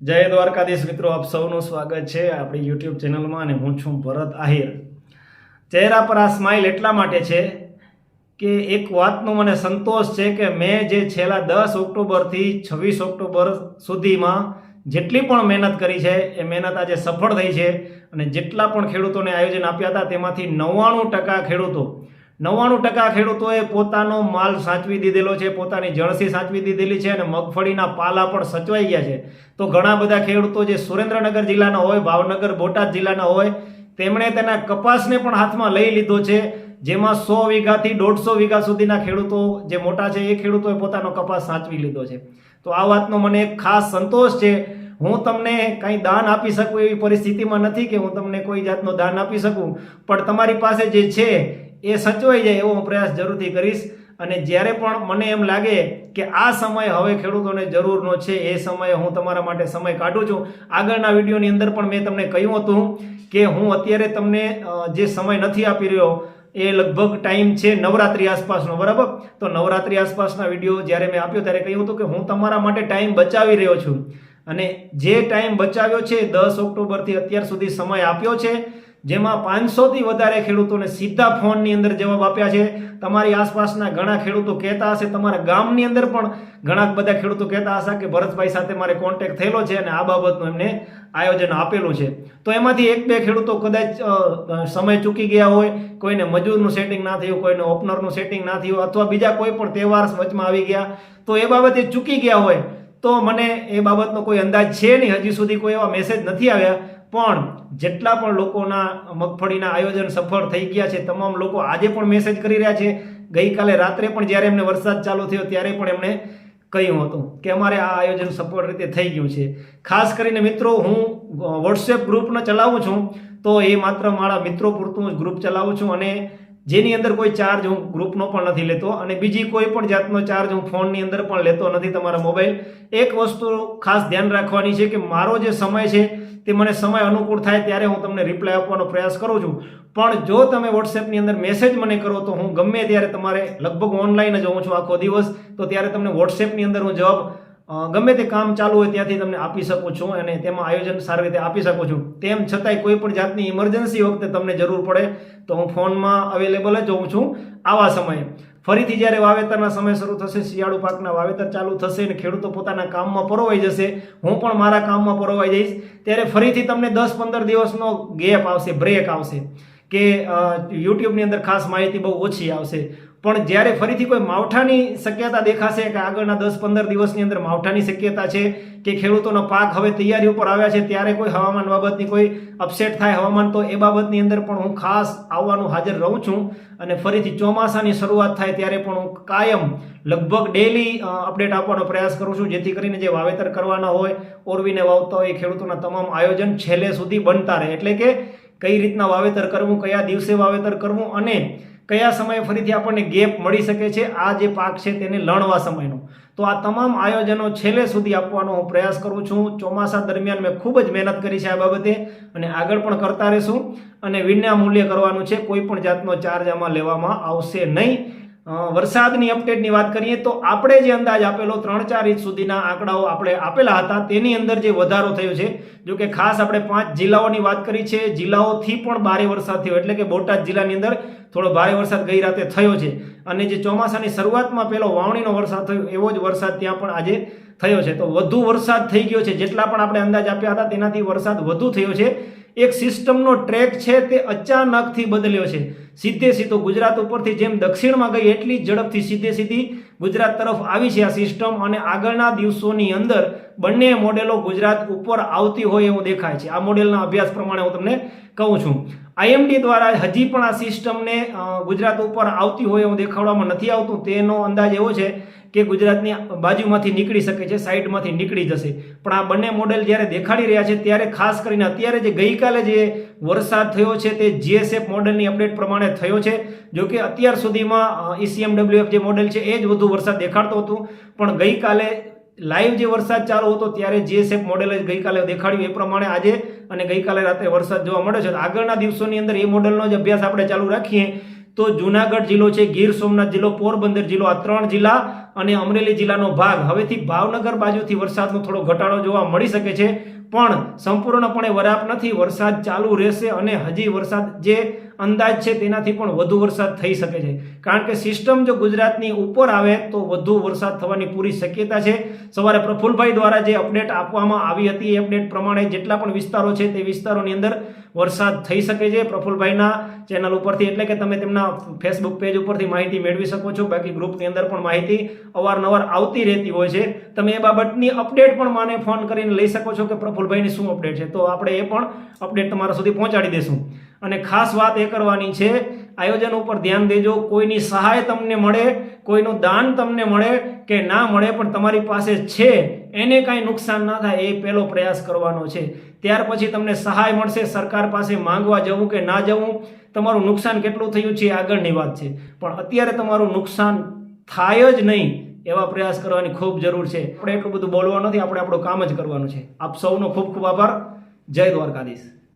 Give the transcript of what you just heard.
જય દ્વારકાધીશ મિત્રો, આપ સૌનું સ્વાગત છે આપણી યુટ્યુબ ચેનલમાં અને હું છું ભરત આહિર. ચહેરા પર આ સ્માઇલ એટલા માટે છે કે એક વાતનો મને સંતોષ છે કે મેં જે છેલ્લા દસ ઓક્ટોબરથી છવ્વીસ ઓક્ટોબર સુધીમાં જેટલી પણ મહેનત કરી છે, એ મહેનત આજે સફળ થઈ છે અને જેટલા પણ ખેડૂતોને આયોજન આપ્યા હતા તેમાંથી નવ્વાણું ટકા ખેડૂતો નવ્વાણું ટકા ખેડૂતોએ પોતાનો માલ સાચવી દીધેલો છે, પોતાની જળસી સાચવી દીધેલી છે અને મગફળીના પાલા પણ સચવાઈ ગયા છે. તો ઘણા બધા ખેડૂતો જે સુરેન્દ્રનગર જિલ્લાના હોય, ભાવનગર, બોટાદ જિલ્લાના હોય, તેમણે તેના કપાસને પણ હાથમાં લઈ લીધો છે, જેમાં સો વીઘાથી દોઢસો વીઘા સુધીના ખેડૂતો જે મોટા છે, એ ખેડૂતોએ પોતાનો કપાસ સાચવી લીધો છે. તો આ વાતનો મને એક ખાસ સંતોષ છે. હું તમને કંઈ દાન આપી શકું એવી પરિસ્થિતિમાં નથી કે હું તમને કોઈ જાતનો દાન આપી શકું. પણ તમારી પાસે જે છે એ સચવાઈ જાય એવો હું પ્રયાસ જરૂરથી કરીશ. અને જ્યારે પણ મને એમ લાગે કે આ સમય હવે ખેડૂતોને જરૂરનો છે, એ સમયે હું તમારા માટે સમય કાઢું છું. આગળના વિડીયોની અંદર પણ મેં તમને કહ્યું હતું કે હું અત્યારે તમને જે સમય નથી આપી રહ્યો, એ લગભગ ટાઈમ છે નવરાત્રી આસપાસનો, બરાબર? તો નવરાત્રી આસપાસના વીડિયો જ્યારે મેં આપ્યો ત્યારે કહ્યું હતું કે હું તમારા માટે ટાઈમ બચાવી રહ્યો છું. અને જે ટાઈમ બચાવ્યો છે, દસ ઓક્ટોબરથી અત્યાર સુધી સમય આપ્યો છે જેમાં પાંચસોથી વધારે ખેડૂતોને સીધા ફોનની અંદર જવાબ આપ્યા છે. તમારી આસપાસના ઘણા ખેડૂતો કહેતા હશે, તમારા ગામની અંદર પણ ઘણા બધા ખેડૂતો કહેતા હશે કે ભરતભાઈ સાથે મારે કોન્ટેક્ટ થયેલો છે અને આ બાબતનું એમને આયોજન આપેલું છે. તો એમાંથી એક બે ખેડૂતો કદાચ સમય ચૂકી ગયા હોય, કોઈને મજૂરનું સેટિંગ ના થયું, કોઈને ઓપનરનું સેટિંગ ના થયું અથવા બીજા કોઈ પણ તહેવાર વચમાં આવી ગયા, તો એ બાબતે ચૂકી ગયા હોય, તો મને એ બાબતનો કોઈ અંદાજ છે નહીં. હજી સુધી કોઈ એવા મેસેજ નથી આવ્યા. પણ જેટલા પણ લોકોના મગફળીના આયોજન સફળ થઈ ગયા છે, તમામ લોકો આજે પણ મેસેજ કરી રહ્યા છે. ગઈકાલે રાત્રે પણ જ્યારે એમને વરસાદ ચાલુ થયો, ત્યારે પણ એમણે કહ્યું હતું કે અમારે આ આયોજન સફળ રીતે થઈ ગયું છે. ખાસ કરીને મિત્રો, હું વોટ્સએપ ગ્રુપને ચલાવું છું, તો એ માત્ર મારા મિત્રો પૂરતું જ ગ્રુપ ચલાવું છું અને જેની અંદર કોઈ ચાર્જ હું ગ્રુપનો પણ નથી લેતો અને બીજી કોઈ પણ જાતનો ચાર્જ હું ફોનની અંદર પણ લેતો નથી તમારા મોબાઈલ એક વસ્તુ ખાસ ધ્યાન રાખવાની છે કે મારો જે સમય છે તે મને સમય અનુકૂળ થાય ત્યારે હું તમને રિપ્લાય આપવાનો પ્રયાસ કરું છું. પણ જો તમે વોટ્સએપની અંદર મેસેજ મને કરો તો હું ગમે ત્યારે તમારે લગભગ ઓનલાઈન જ હોઉં છું આખો દિવસ, તો ત્યારે તમને વોટ્સએપની અંદર હું જવાબ ગમે તે કામ ચાલુ હોય ત્યાંથી તમને આપી શકું છું અને તેમાં આયોજન સારી રીતે આપી શકું છું. તેમ છતાંય કોઈ પણ જાતની ઇમરજન્સી વખતે તમને જરૂર પડે તો હું ફોનમાં અવેલેબલ જ હોઉં છું આવા સમયે. ફરીથી જ્યારે વાવેતરના સમય શરૂ થશે, શિયાળુ પાકના વાવેતર ચાલુ થશે અને ખેડૂતો પોતાના કામમાં પરોવાઈ જશે, હું પણ મારા કામમાં પરોવાઈ જઈશ, ત્યારે ફરીથી તમને દસ પંદર દિવસનો ગેપ આવશે બ્રેક આવશે કે યુટ્યુબની અંદર ખાસ માહિતી બહુ ઓછી આવશે. પણ જ્યારે ફરીથી કોઈ માવઠાની શક્યતા દેખાશે કે આગળના દસ પંદર દિવસની અંદર માવઠાની શક્યતા છે કે ખેડૂતોનો પાક હવે તૈયારી ઉપર આવ્યા છે, ત્યારે કોઈ હવામાન બાબતની કોઈ અપસેટ થાય હવામાન, તો એ બાબતની અંદર પણ હું ખાસ આવવાનું હાજર રહું છું. અને ફરીથી ચોમાસાની શરૂઆત થાય ત્યારે પણ હું કાયમ લગભગ ડેલી અપડેટ આપવાનો પ્રયાસ કરું છું, જેથી કરીને જે વાવેતર કરવાના હોય, ઓરવીને વાવતા હોય, એ ખેડૂતોના તમામ આયોજન છેલ્લે સુધી બનતા રહે. એટલે કે કઈ રીતના વાવેતર કરવું, કયા દિવસે વાવેતર કરવું અને કયા સમયે ફરીથી આપણને ગેપ મળી શકે છે? આ જે પાક છે તેને લણવા સમયનો. તો આ તમામ આયોજનો છેલ્લે સુધી આપવાનો હું પ્રયાસ કરું છું. ચોમાસા દરમિયાન મેં ખૂબ જ મહેનત કરી છે આ બાબતે અને આગળ પણ કરતા રહીશું. અને વિના મૂલ્ય કરવાનું છે. કોઈ પણ જાતનો ચાર્જ આમાં લેવામાં આવશે નહીં. વરસાદની અપડેટની વાત કરીએ તો આપણે જે અંદાજ આપેલો ત્રણ ચાર ઇંચ સુધીના આંકડાઓ આપણે આપેલા હતા, તેની અંદર જે વધારો થયો છે, જો કે ખાસ આપણે પાંચ જિલ્લાઓની વાત કરી છે, જિલ્લાઓથી પણ ભારે વરસાદ થયો, એટલે કે બોટાદ જિલ્લાની અંદર થોડો ભારે વરસાદ ગઈ રાતે થયો છે. અને જે ચોમાસાની શરૂઆતમાં પેલો વાવણીનો વરસાદ થયો, એવો જ વરસાદ ત્યાં પણ આજે થયો છે. તો વધુ વરસાદ થઈ ગયો છે, જેટલા પણ આપણે અંદાજ આપ્યા હતા, તેનાથી વરસાદ વધુ થયો છે. એક સિસ્ટમનો ટ્રેક છે, તે અચાનકથી બદલ્યો છે. સીધે સીધો ગુજરાત ઉપરથી જેમ દક્ષિણમાં ગઈ એટલી જ ઝડપથી સીધે સીધી ગુજરાત તરફ આવી છે આ સિસ્ટમ અને આગળના દિવસોની અંદર બંને મોડેલો ગુજરાત ઉપર આવતી હોય એવું દેખાય છે. આ મોડેલના અભ્યાસ પ્રમાણે હું તમને કહું છું. આઈએમડી દ્વારા હજી પણ આ સિસ્ટમને ગુજરાત ઉપર આવતી હોય એવું દેખાડવામાં નથી આવતું. તેનો અંદાજ એવો છે કે ગુજરાતની બાજુમાંથી નીકળી શકે છે, સાઈડમાંથી નીકળી જશે. પણ આ બંને મોડેલ જ્યારે દેખાડી રહ્યા છે, ત્યારે ખાસ કરીને અત્યારે જે ગઈકાલે જે વરસાદ થયો છે, તે જીએસએફ મોડેલની અપડેટ પ્રમાણે થયો છે. જો કે અત્યાર સુધીમાં ઈસીએમડબ્લ્યુએફ જે મોડેલ છે, એ જ વધુ વરસાદ દેખાડતો હતું. પણ ગઈકાલે લાઈવ જે વરસાદ ચાલુ હતો ત્યારે જે શેપ મોડેલ ગઈકાલે દેખાડ્યું એ પ્રમાણે આજે અને ગઈકાલે રાત્રે વરસાદ જોવા મળ્યો છે. આગળના દિવસોની અંદર એ મોડેલનો જ અભ્યાસ આપણે ચાલુ રાખીએ તો જુનાગઢ જિલ્લો છે, ગીર સોમનાથ જિલ્લો, પોરબંદર જિલ્લો આ ત્રણ જિલ્લા અને અમરેલી જિલ્લાનો ભાગ. હવેથી ભાવનગર બાજુથી વરસાદનો થોડો ઘટાડો જોવા મળી શકે છે, પણ સંપૂર્ણપણે વરાપ નથી. વરસાદ ચાલુ રહેશે અને હજી વરસાદ જે અંદાજ છે તેનાથી પણ વધુ વરસાદ થઈ શકે છે. કારણ કે સિસ્ટમ જો ગુજરાતની ઉપર આવે તો વધુ વરસાદ થવાની પૂરી શક્યતા છે. સવારે પ્રફુલભાઈ દ્વારા જે અપડેટ આપવામાં આવી હતી, એ અપડેટ પ્રમાણે જેટલા પણ વિસ્તારો છે તે વિસ્તારોની અંદર વરસાદ થઈ શકે છે. પ્રફુલભાઈના ચેનલ ઉપરથી, એટલે કે તમે તેમના ફેસબુક પેજ ઉપરથી માહિતી મેળવી શકો છો. બાકી ગ્રુપની અંદર પણ માહિતી અવારનવાર આવતી રહેતી હોય છે. તમે એ બાબતની અપડેટ પણ માને ફોન કરીને લઈ શકો છો કે પ્રફુલભાઈની શું અપડેટ છે. તો આપણે એ પણ અપડેટ તમારા સુધી પહોંચાડી દઈશું અને ખાસ વાત એ કરવાની છે, આયોજન ઉપર ધ્યાન દેજો, કોઈની સહાય તમને મળે, કોઈનું દાન તમને મળે કે ના મળે, પણ તમારી પાસે છે, એને કાંઈ નુકસાન ના થાય, એ પહેલો પ્રયાસ કરવાનો છે. ત્યાર પછી તમને સહાય મળશે, સરકાર પાસે માંગવા જવું કે ના જવું, તમારું નુકસાન કેટલું થયું છે આગળની વાત છે. પણ અત્યારે તમારું નુકસાન થાય જ નહીં, એવા પ્રયાસ કરવાની ખૂબ જરૂર છે. આપણે એટલું બધું બોલવાનું નથી, આપણે આપણું કામ જ કરવાનું છે. આપ સૌનો ખૂબ ખૂબ આભાર. જય દ્વારકાધીશ.